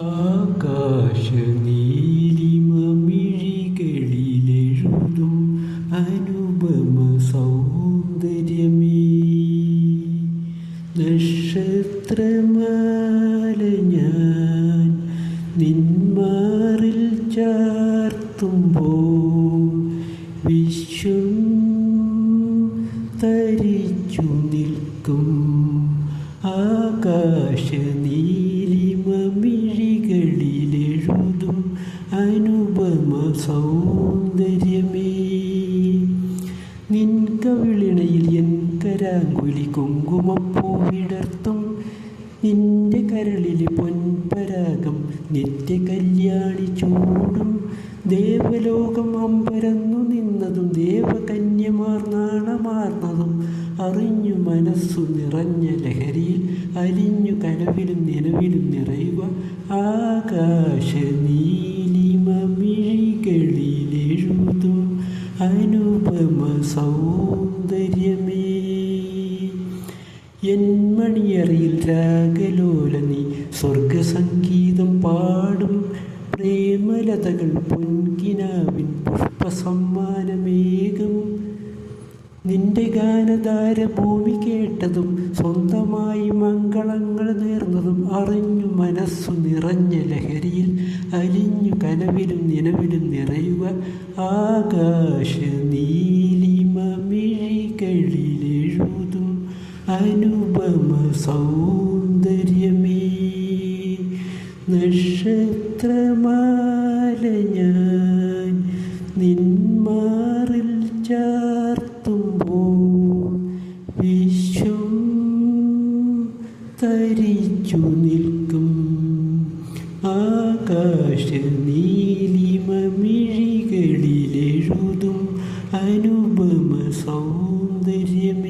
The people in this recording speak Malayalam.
ആകാശനീലിമമിഴികളിലെഴുതും അനുപമ സൗന്ദര്യമേ നക്ഷത്രമാല ഞാൻ നിന്മാറിൽ ചാർത്തുമ്പോൾ വിശ്വം തരിച്ചു നിൽക്കും ആകാശ അനുപമ സൗന്ദര്യമേ നിൻ കവിളിണയിൽ എൻ കരാങ്കുലി കുങ്കുമപ്പൂ വിടർത്തും. നിന്റെ കരളിലെ പൊൻപരാഗം നിത്യ കല്യാണി ചൂടും. ദേവലോകം അമ്പരന്നു നിന്നതും ദേവകന്യമാർ നാണമാർന്നതും അറിഞ്ഞു മനസ്സു നിറഞ്ഞ ലഹരിയിൽ അലിഞ്ഞു കനവിലും നിലവിലും നിറയുക ആകാശ അനുപമ സൗന്ദര്യമേ എൻ മണിയറിയിൽ രാഗലോല നീ സ്വർഗസംഗീതം പാടും. പ്രേമലതകൾ പൊൻകിനാവിൻ പുഷ്പസമ്മാനമേകം. നിന്റെ ഗാനധാര ഭൂമി കേട്ടതും സ്വന്തമായി മംഗളങ്ങൾ നേർന്നതും അറിഞ്ഞു മനസ്സു നിറഞ്ഞ ലഹരിയിൽ അലിഞ്ഞു കനവിലും നിലവിലും നിറയുക. ആകാശ നീലിമ മിഴികളിലെഴുതും അനുപമ സൗന്ദര്യമേ. നക്ഷത്രമാല ഞാൻ നിന്മാറിൽ ചാർത്തുമ്പോൾ വിശ്വം തരിച്ചു നിൽക്കും. ആകാശ നീലിമമിഴികളിലെഴുതും അനുപമ സൗന്ദര്യമേ